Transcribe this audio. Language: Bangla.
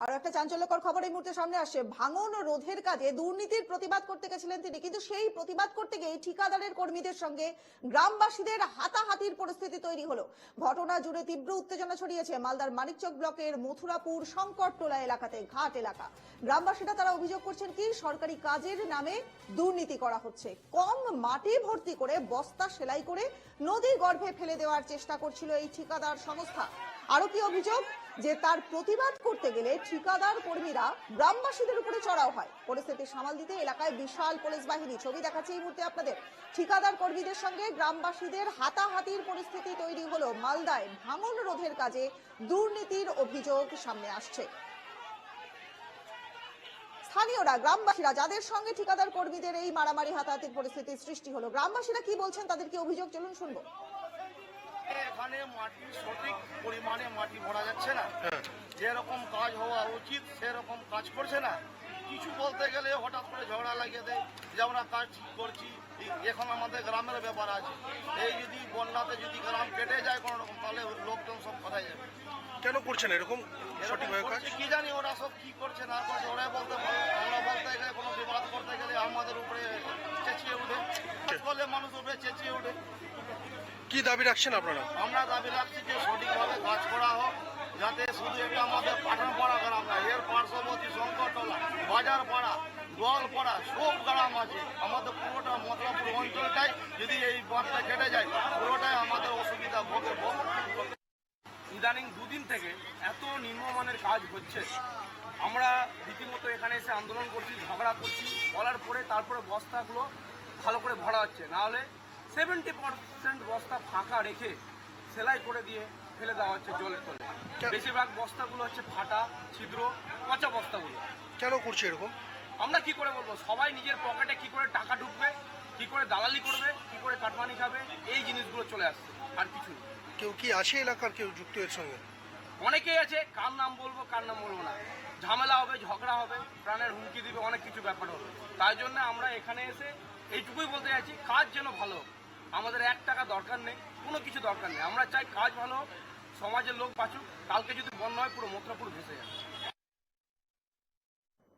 আর একটা চাঞ্চল্যকর খবর এই মুহূর্তে সামনে আসছে ভাঙন ও রোধের কাজে দুর্নীতির প্রতিবাদ করতে গেছিলেন তিনি। কিন্তু সেই প্রতিবাদ করতে গিয়ে ঠিকাদারের কর্মীদের সঙ্গে গ্রামবাসীদের হাতাহাতির পরিস্থিতি তৈরি হলো। ঘটনা জুড়ে তীব্র উত্তেজনা ছড়িয়েছে মালদার মানিকচক ব্লকের মথুরাপুর শঙ্করটোলা এলাকাতে ঘাট এলাকা। গ্রামবাসীরা তারা অভিযোগ করছেন কি, সরকারি কাজের নামে দুর্নীতি করা হচ্ছে। কম মাটি ভর্তি করে বস্তা সেলাই করে নদী গর্ভে ফেলে দেওয়ার চেষ্টা করছিল এই ঠিকাদার সংস্থা। আরও কি অভিযোগ? যে তার প্রতিবাদ করতে গেলে ঠিকাদার কর্মীরা গ্রামবাসীদের উপরে চড়াও হয়। পরিস্থিতি সামাল দিতে এলাকায় বিশাল পুলিশ বাহিনী। ছবি দেখাচ্ছে এই মুহূর্তে আপনাদের। ঠিকাদার কর্মীদের সঙ্গে গ্রামবাসীদের হাতাহাতির পরিস্থিতি তৈরি হলো। মালদায় ভাঙন রোধের কাজে দুর্নীতির অভিযোগ সামনে আসছে। স্থানীয়রা, গ্রামবাসীরা, যাদের সঙ্গে ঠিকাদার কর্মীদের এই মারামারি, হাতাহাতির পরিস্থিতির সৃষ্টি হলো, গ্রামবাসীরা কি বলছেন? তাদের কি অভিযোগ? চলুন শুনব। এখানে মাটি সঠিক পরিমাণে মাটি ভরা যাচ্ছে না। যেরকম কাজ হওয়া উচিত সেরকম কাজ করছে না। কিছু বলতে গেলে হঠাৎ করে ঝগড়া লাগিয়ে দেয় যে আমরা কাজ ঠিক করছি এখন আমাদের গ্রামের ব্যাপার আছে। এই যদি বন্যাতে যদি গ্রাম কেটে যায় কোনো রকম তাহলে লোকজন সব কোথায় যাবে? কেন করছেন এরকম সঠিকভাবে কাজ? কি জানি ওরা সব কি করছে না করছে ওরাই বলতে পারে। আমরা বলতে গেলে কোনো বিবাদ করতে গেলে আমাদের উপরে চেঁচিয়ে উঠে কাজ করলে মানুষ উপরে চেঁচিয়ে উঠে কি দাবি রাখছেন আপনারা? আমরা দাবি রাখছি যে সঠিকভাবে কাজ করা হোক, যাতে শুধু এটা আমাদের পাঠান পাড়া গ্রাম না, এর পার্শ্ববর্তী শঙ্করতলা বাজার পাড়া গোয়াল পাড়া সব গ্রাম আছে। আমাদের পুরোটা মতলাপুর অঞ্চলটাই যদি এই বাঁধটা কেটে যায়, পুরোটাই আমাদের অসুবিধা ভোগ ইদানিং দুদিন থেকে এত নিম্নমানের কাজ হচ্ছে। আমরা রীতিমতো এখানে এসে আন্দোলন করছি, ঝগড়া করছি, বলার পরে তারপরে বস্তাগুলো ভালো করে ভরা হচ্ছে। নাহলে সেভেন্টি পার্সেন্ট বস্তা ফাঁকা রেখে সেলাই করে দিয়ে ফেলে দেওয়া হচ্ছে জলের তলে। বেশিরভাগ বস্তাগুলো হচ্ছে ফাটা ছিদ্র পচা বস্তাগুলো। কেন করছে এরকম? আমরা কি করে বলব? সবাই নিজের পকেটে কি করে টাকা ঢুকবে কি করে দালালি করবে কি করে কাটমানি খাবে এই জিনিসগুলো চলে আসছে আর কিছু। কেউ কি আছে এলাকার কেউ যুক্ত এর সঙ্গে? অনেকেই আছে কার নাম বলব কার নাম বলব না। ঝামেলা হবে ঝগড়া হবে প্রাণের হুমকি দিবে অনেক কিছু ব্যাপার হবে। তাই জন্য আমরা এখানে এসে এইটুকুই বলতে চাইছি কাজ যেন ভালো। আমাদের এক টাকা দরকার নেই, কোনো কিছু দরকার নেই। আমরা চাই কাজ ভালো, সমাজের লোক পাচুক কালকে যদি বন্যা হয়, পুরো মথুরাপুর ভেসে যাবে।